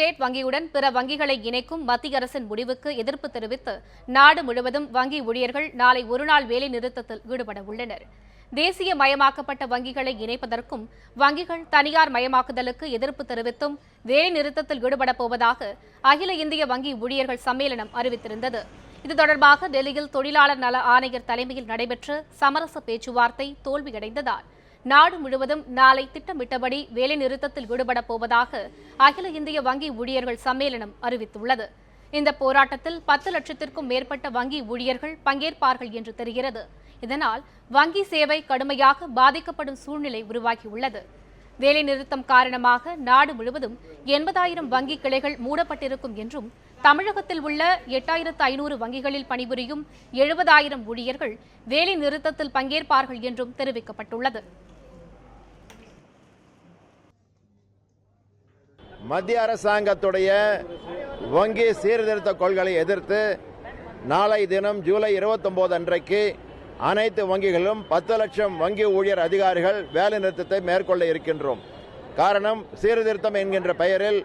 State வங்கியுடன் பிற வங்கிகளை இணைக்கும் மத்திய அரசின் முடிவுக்கு எதிர்ப்பு தெரிவித்து நாடு முழுவதும் வங்கி ஊழியர்கள் நாளை ஒருநாள் வேலை நிறுத்தத்தில் ஈடுபட உள்ளனர். தேசிய மயமாக்கப்பட்ட வங்கிகளை இணைப்பதற்கும் வங்கிகள் தனியார் மயமாக்குதலுக்கு எதிர்ப்பு தெரிவித்தும் வேலை நிறுத்தத்தில் ஈடுபடப் போவதாக அகில இந்திய வங்கி ஊழியர்கள் சம்மேளனம் அறிவித்திருந்தது. இது தொடர்பாக டெல்லியில் தொழிலாளர் நல ஆணையர் தலைமையில் நடைபெற்ற சமரச பேச்சுவார்த்தை தோல்வியடைந்ததால் நாடு முழுவதும் நாளை திட்டமிட்டபடி வேலைநிறுத்தத்தில் ஈடுபடப் போவதாக அகில இந்திய வங்கி ஊழியர்கள் சம்மேளனம் அறிவித்துள்ளது. இந்த போராட்டத்தில் பத்து லட்சத்திற்கும் மேற்பட்ட வங்கி ஊழியர்கள் பங்கேற்பார்கள் என்று தெரிகிறது. இதனால் வங்கி சேவை கடுமையாக பாதிக்கப்படும் சூழ்நிலை உருவாகியுள்ளது. வேலைநிறுத்தம் காரணமாக நாடு முழுவதும் எண்பதாயிரம் வங்கி கிளைகள் மூடப்பட்டிருக்கும் என்றும் தமிழகத்தில் உள்ள எட்டாயிரத்து ஐநூறு வங்கிகளில் பணிபுரியும் எழுபதாயிரம் ஊழியர்கள் வேலைநிறுத்தத்தில் பங்கேற்பார்கள் என்றும் தெரிவிக்கப்பட்டுள்ளது. மத்திய அரசாங்கத்துடைய வங்கி சீர்திருத்த கொள்களை எதிர்த்து நாளை தினம் ஜூலை 29 அன்றைக்கு அனைத்து வங்கிகளும் பத்து லட்சம் வங்கி ஊழியர் அதிகாரிகள் வேலைநிறுத்தத்தை மேற்கொள்ள இருக்கின்றோம். காரணம் சீர்திருத்தம் என்கின்ற பெயரில்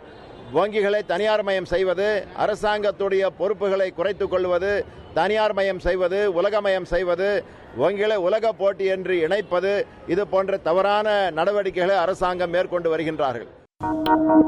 வங்கிகளை தனியார் மயம் செய்வது அரசாங்கத்துடைய பொறுப்புகளை குறைத்துக் கொள்வது தனியார் மயம் செய்வது உலகமயம் செய்வது வங்கிகளை உலக போட்டி என்று இணைப்பது இது போன்ற தவறான நடவடிக்கைகளை அரசாங்கம் மேற்கொண்டு வருகின்றார்கள். Thank you.